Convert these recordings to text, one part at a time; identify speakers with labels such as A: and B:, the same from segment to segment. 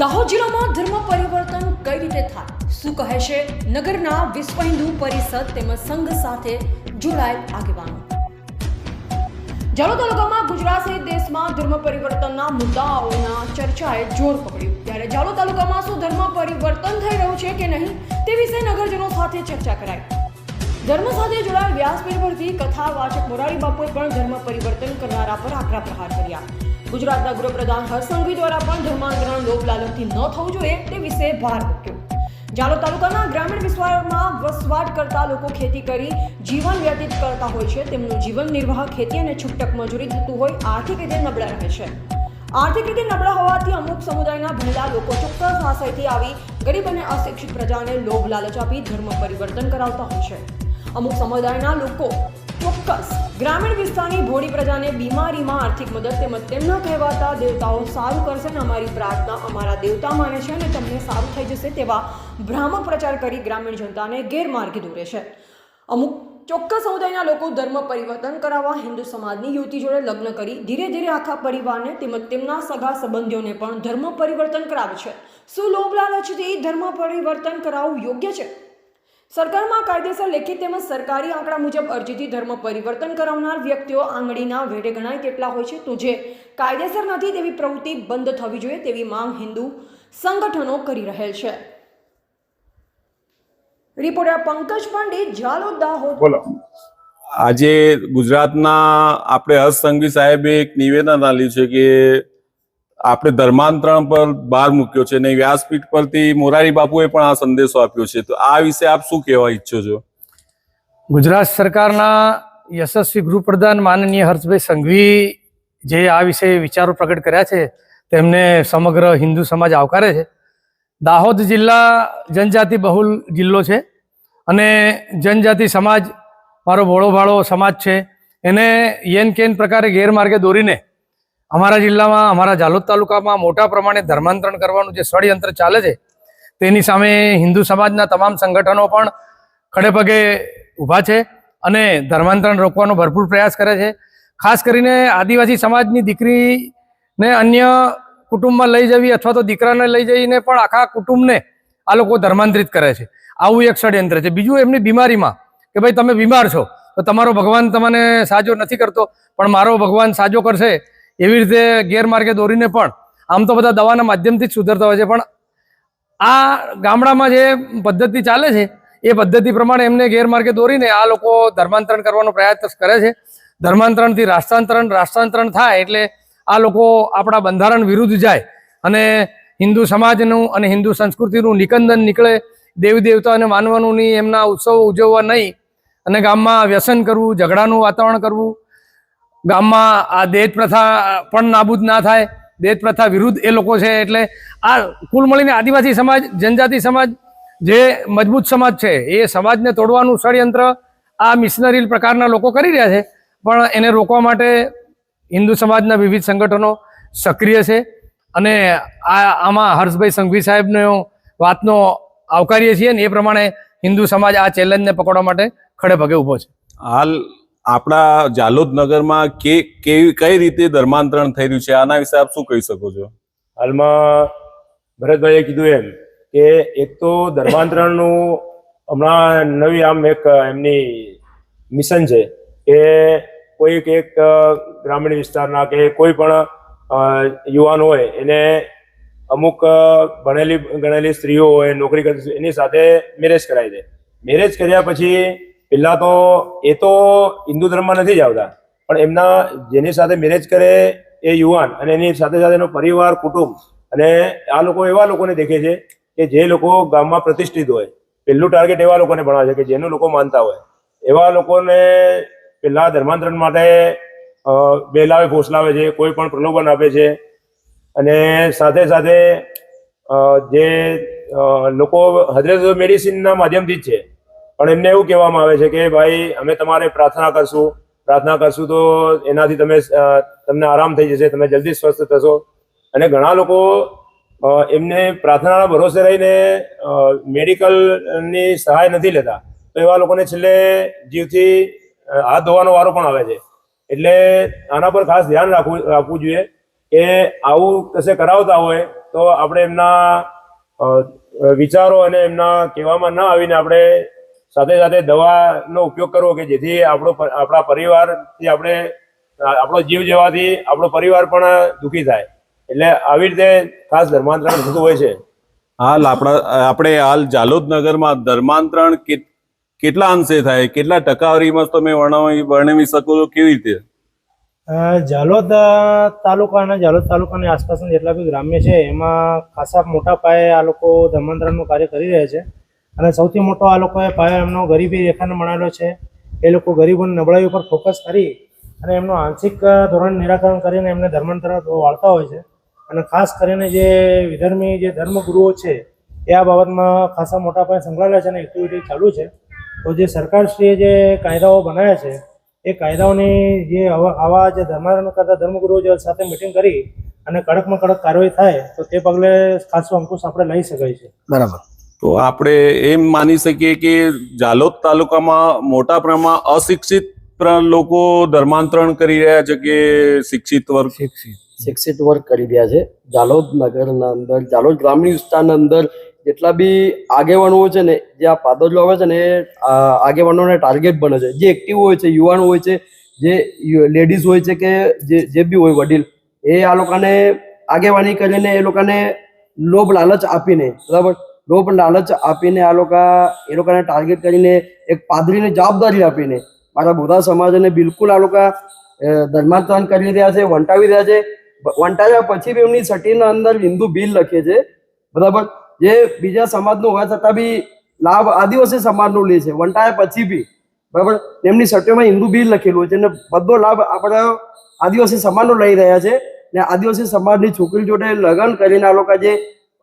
A: દાહોદ જિલ્લામાં ધર્મ પરિવર્તન કઈ રીતે થાય? શું કહે છે? નગરના વિશ્વ હિન્દુ પરિષદ તેમજ સંઘ સાથે જોડાયેલ આગેવાનો. જાલો તાલુકામાં ગુજરાત સહિત દેશમાં ધર્મ પરિવર્તનના મુદ્દાઓના ચર્ચાએ જોર પકડ્યું. ત્યારે જાલો તાલુકામાં શું ધર્મ પરિવર્તન થઈ રહ્યું છે કે નહીં તે વિશે નગરજનો સાથે ચર્ચા કરાઈ. ધર્મ સાથે જોડાયેલ વ્યાસપીઠ પરથી કથા વાચક મોરારી બાપુએ પણ ધર્મ પરિવર્તન કરનારા પર આકરા પ્રહાર કર્યા. ગુજરાતના ગૃહપ્રધાન હરસંઘવી સંઘવી દ્વારા પણ ધર્માંતરણ લોભ લાલચથી ન થવું જોઈએ તે વિશે ભાર મૂક્યો. જાલોદ તાલુકાના ગ્રામીણ વિસ્તારમાં વસવાટ કરતા લોકો ખેતી કરી જીવન વ્યતીત કરતા હોય છે. તેમનું જીવન નિર્વાહ ખેતી અને છૂટક મજૂરી થતું હોય આર્થિક રીતે નબળા રહે છે. આર્થિક રીતે નબળા હોવાથી અમુક સમુદાયના ભણેલા લોકો ચોક્કસ આશયથી આવી ગરીબ અને અશિક્ષિત પ્રજાને લોભ લાલચ આપી ધર્મ પરિવર્તન કરાવતા હોય છે. અમુક સમુદાયના લોકો ચોક્કસ. ગ્રામીણ વિસ્તારની ભોળી પ્રજાને બીમારીમાં આર્થિક મદદ તેમજ તેમના કહેવાતા દેવતાઓ સારું કરશે ને અમારી પ્રાર્થના અમારા દેવતા માને છે અને તમને સારું થઈ જશે તેવા ભ્રામક પ્રચાર કરી ગ્રામીણ જનતાને ગેરમાર્ગે દોરે છે. અમુક ચોક્કસ સમુદાયના લોકો ધર્મ પરિવર્તન કરાવવા, હિન્દુ સમાજની યુવતી જોડે લગ્ન કરી, ધીરે ધીરે આખા પરિવારને તેમજ તેમના સગા સંબંધીઓને પણ ધર્મ પરિવર્તન કરાવે છે. શું લોભ લાલચથી ધર્મ પરિવર્તન કરાવવું યોગ્ય છે? સરકારમાં કાયદેસર લેખિત તેમજ સરકારી આંકડા મુજબ અરજીથી ધર્મ પરિવર્તન કરાવનાર વ્યક્તિઓ આંગળીના વેઢે ગણાય તેટલા હોય છે તો જે કાયદેસર નથી તેવી પ્રવૃત્તિ બંધ થવી જોઈએ તેવી માંગ હિન્દુ સંગઠનો કરી રહેલ છે. રિપોર્ટર પંકજ પાંડે જાલોદા દાહોદ
B: બોલો.
C: આજે ગુજરાતના આપણે હર્ષ સંઘવી સાહેબે એક નિવેદન આપ્યું છે કે આપણે ધર્માંતરણ પર ભાર મૂક્યો છે અને વ્યાસપીઠ પરથી મોરારી બાપુએ પણ આ સંદેશો આપ્યો છે. તો આ વિશે આપ શું કહેવા ઈચ્છો છો?
B: ગુજરાત સરકારના યશસ્વી ગૃહપ્રધાન માનનીય હર્ષભાઈ સંઘવી જે આ વિશે વિચારો પ્રગટ કર્યા છે, તેમને સમગ્ર હિન્દુ સમાજ આવકારે છે. દાહોદ જિલ્લા જનજાતિ બહુલ જિલ્લો છે અને જનજાતિ સમાજ મારો ભોળો ભાળો સમાજ છે. એને યેન કેન પ્રકારે ગેરમાર્ગે દોરીને અમારા જિલ્લામાં, અમારા જાલોદ તાલુકામાં મોટા પ્રમાણે ધર્માંતરણ કરવાનું જે ષડયંત્ર ચાલે છે, તેની સામે હિન્દુ સમાજના તમામ સંગઠનો પણ ખડે પગે ઊભા છે અને ધર્માંતરણ રોકવાનો ભરપૂર પ્રયાસ કરે છે. ખાસ કરીને આદિવાસી સમાજની દીકરીને અન્ય કુટુંબમાં લઈ જવી અથવા તો દીકરાને લઈ જઈને પણ આખા કુટુંબને આ લોકો ધર્માંતરિત કરે છે. આવું એક ષડયંત્ર છે. બીજું એમની બીમારીમાં કે ભાઈ તમે બીમાર છો, તો તમારો ભગવાન તમને સાજો નથી કરતો, પણ મારો ભગવાન સાજો કરશે એવી રીતે ગેરમાર્ગે દોરીને પણ આમ તો બધા દવાના માધ્યમથી જ સુધરતા હોય છે. પણ આ ગામડામાં જે પદ્ધતિ ચાલે છે, એ પદ્ધતિ પ્રમાણે એમને ગેરમાર્ગે દોરીને આ લોકો ધર્માંતરણ કરવાનો પ્રયાસ કરે છે. ધર્માંતરણથી રાષ્ટ્રાંતરણ રાષ્ટ્રાંતરણ થાય એટલે આ લોકો આપણા બંધારણ વિરુદ્ધ જાય અને હિન્દુ સમાજનું અને હિન્દુ સંસ્કૃતિનું નિકંદન નીકળે. દેવી દેવતાને માનવાનું નહીં એમના ઉત્સવો ઉજવવા નહીં અને ગામમાં વ્યસન કરવું, ઝઘડાનું વાતાવરણ કરવું ગામમાં આ દહેજ પ્રથા પણ નાબૂદ ના થાય. દહેજ પ્રથા વિરુદ્ધ એ લોકો છે એટલે આ કુલ મળીને આદિવાસી સમાજ, જનજાતિ સમાજ જે મજબૂત સમાજ છે એ સમાજને તોડવાનું ષડયંત્ર આ મિશનરી પ્રકારના લોકો કરી રહ્યા છે. પણ એને રોકવા માટે હિન્દુ સમાજના વિવિધ સંગઠનો સક્રિય છે. અને આ આમાં હર્ષભાઈ સંઘવી સાહેબનો વાતનો આવકારીએ છીએ ને એ પ્રમાણે હિન્દુ સમાજ આ ચેલેન્જને પકડવા માટે ખડે પગે ઊભો છે.
C: હાલ આપણા જાલોદ નગરમાં કે કેવી કઈ રીતે ધર્માંતરણ થઈ રહ્યું છે? આના વિશે આપ શું કહી શકો છો?
D: હાલમાં ભરતભાઈએ કીધું એમ કે એક તો ધર્માંતરણનું હમણાં નવી આમ એક એમની મિશન છે કે કોઈક એક ગ્રામીણ વિસ્તારના કે કોઈ પણ યુવાન હોય એને અમુક ભણેલી ગણેલી સ્ત્રીઓ હોય, નોકરી કરતી એની સાથે મેરેજ કરાવી દે. મેરેજ કર્યા પછી પહેલા તો એ તો હિન્દુ ધર્મમાં નથી જ આવતા. પણ એમના જેની સાથે મેરેજ કરે એ યુવાન અને એની સાથે સાથે એનો પરિવાર, કુટુંબ અને આ લોકો એવા લોકોને દેખે છે કે જે લોકો ગામમાં પ્રતિષ્ઠિત હોય. પહેલું ટાર્ગેટ એવા લોકોને ભણાવે છે કે જેનું લોકો માનતા હોય. એવા લોકોને પહેલા ધર્માંતરણ માટે બેલાવે ફોસલાવે છે, કોઈ પણ પ્રલોભન આપે છે અને સાથે સાથે જે લોકો હજરત મેડિસિનના માધ્યમથી જ છે. પણ એમને એવું કહેવામાં આવે છે કે, ભાઈ, અમે તમારે પ્રાર્થના કરશું. પ્રાર્થના કરશું તો એનાથી તમે તમને આરામ થઈ જશે, તમે જલ્દી સ્વસ્થ થશો. અને ઘણા લોકો એમને પ્રાર્થનાના ભરોસે રહીને મેડિકલની સહાય નથી લેતા. તો એવા લોકોને છેલ્લે જીવથી હાથ ધોવાનો વારો પણ આવે છે. એટલે આના પર ખાસ ધ્યાન રાખવું રાખવું જોઈએ કે આવું કશે કરાવતા હોય તો આપણે એમના વિચારો અને એમના કહેવામાં ન આવીને આપણે સાથે સાથે દવાનો ઉપયોગ કરવો કે જેથી આપણો આપણા પરિવારથી આપણે આપણો જીવ જવાથી આપણો પરિવાર પણ દુઃખી થાય. એટલે આવી રીતે ખાસ ધર્માંતરણ થતું હોય છે.
C: હાલ આપણા આપણે હાલ જાલોદ નગરમાં ધર્માંતરણ કેટલા અંશે થાય? કેટલા ટકાવારીમાં તમે વર્ણવી વર્ણવી શકો છો? કેવી રીતે?
E: જાલોદ તાલુકાના જાલોદ તાલુકાની આસપાસના જેટલા બી ગ્રામ્ય છે એમાં ખાસા મોટા પાયે આ લોકો ધર્માંતરણનું કાર્ય કરી રહ્યા છે. અને સૌથી મોટો આ લોકોએ પાયો એમનો ગરીબી રેખાને મળેલો છે. એ લોકો ગરીબોની નબળાઈ ઉપર ફોકસ કરી અને એમનું આંશિક ધોરણ નિરાકરણ કરીને એમને ધર્માંતર વાળતા હોય છે. અને ખાસ કરીને જે વિધર્મી, જે ધર્મગુરુઓ છે, એ આ બાબતમાં ખાસા મોટા પાયે સંકળાયેલા છે અને એક્ટિવિટી ચાલુ છે. તો જે સરકારશ્રીએ જે કાયદાઓ બનાવ્યા છે, એ કાયદાઓની જે આવા જે ધર્માંતરણ કરતા ધર્મગુરુઓ જે સાથે મિટિંગ કરી અને કડકમાં કડક કાર્યવાહી થાય, તો તે પગલે ખાસો અંકુશ આપણે લઈ શકાય છે.
B: બરાબર.
C: તો આપણે એમ માની શકીએ કે જાલોદ તાલુકામાં મોટા પ્રમાણમાં અશિક્ષિત લોકો ધર્માંતરણ કરી રહ્યા છે કે શિક્ષિત વર્ગ?
B: શિક્ષિત.
F: શિક્ષિત વર્ગ કરી રહ્યા છે. જાલોદ નગરના અંદર જાલોદ ગ્રામીણ વિસ્તારના અંદર જેટલા બી આગેવાનો છે ને, જે આ પાદરીઓ આવે છે ને, એ આગેવાનોને ટાર્ગેટ બને છે. જે એક્ટિવ હોય છે, યુવાન હોય છે, જે લેડીઝ હોય છે કે જે જે બી હોય વડીલ, એ આ લોકોને આગેવાની કરીને એ લોકોને લોભ લાલચ આપીને, બરાબર? લોભ લાલચ આપીને આ લોકો એ લોકોને ટાર્ગેટ કરીને એક પાદરીને જવાબદારી આપીને મારા બધા સમાજને બિલકુલ આ લોકો ધર્માંતરણ કરી રહ્યા છે, વંટાવી રહ્યા છે. વંટાવ્યા પછી બી એમની સટીના અંદર હિન્દુ બિલ લખે છે. બરાબર? જે બીજા સમાજનું હોવા છતાં બી લાભ આદિવાસી સમાજનો લે છે. વંટાયા પછી બી. બરાબર? એમની સટીઓમાં હિન્દુ બિલ લખેલું છે અને બધો લાભ આપણા આદિવાસી સમાજનો લઈ રહ્યા છે. ને આદિવાસી સમાજની છોકરી જોડે લગ્ન કરીને આ લોકો જે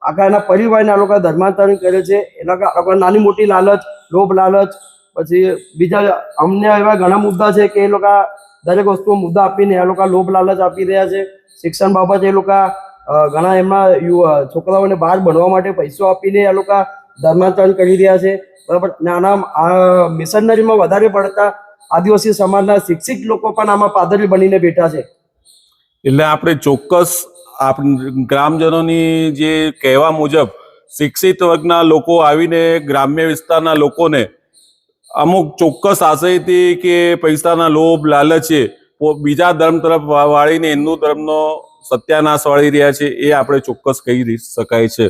F: આખા એના પરિવારને આ લોકો ધર્માંતરણ કરે છે. એ લોકો નાની મોટી લાલચ, લોભ લાલચ, પછી બીજા અમને એવા ઘણા મુદ્દા છે કે એ લોકો દરેક વસ્તુ મુદ્દા આપીને આ લોકો લોભ લાલચ આપી રહ્યા છે. શિક્ષણ બાબતે એ લોકો ઘણા એમના છોકરાઓને બહાર ભણવા માટે પૈસો આપીને આ લોકો ધર્માંતરણ કરી રહ્યા છે. બરાબર? નાના મિશનરીમાં વધારે પડતા આદિવાસી સમાજના શિક્ષિત લોકો પણ આમાં પાદરી બનીને બેઠા છે.
C: એટલે આપણે ચોક્કસ આપ ગ્રામજનોની જે કહેવા મુજબ શિક્ષિત વર્ગના લોકો આવીને, ગ્રામ્ય વિસ્તારના લોકોને અમુક ચોક્કસ આશયથી કે પૈસાના લોભ, લાલચે બીજા ધર્મ તરફ વાળીને હિન્દુ ધર્મનો સત્યાનાશ વાળી રહ્યા છે, એ આપણે ચોક્કસ કહી શકાય છે.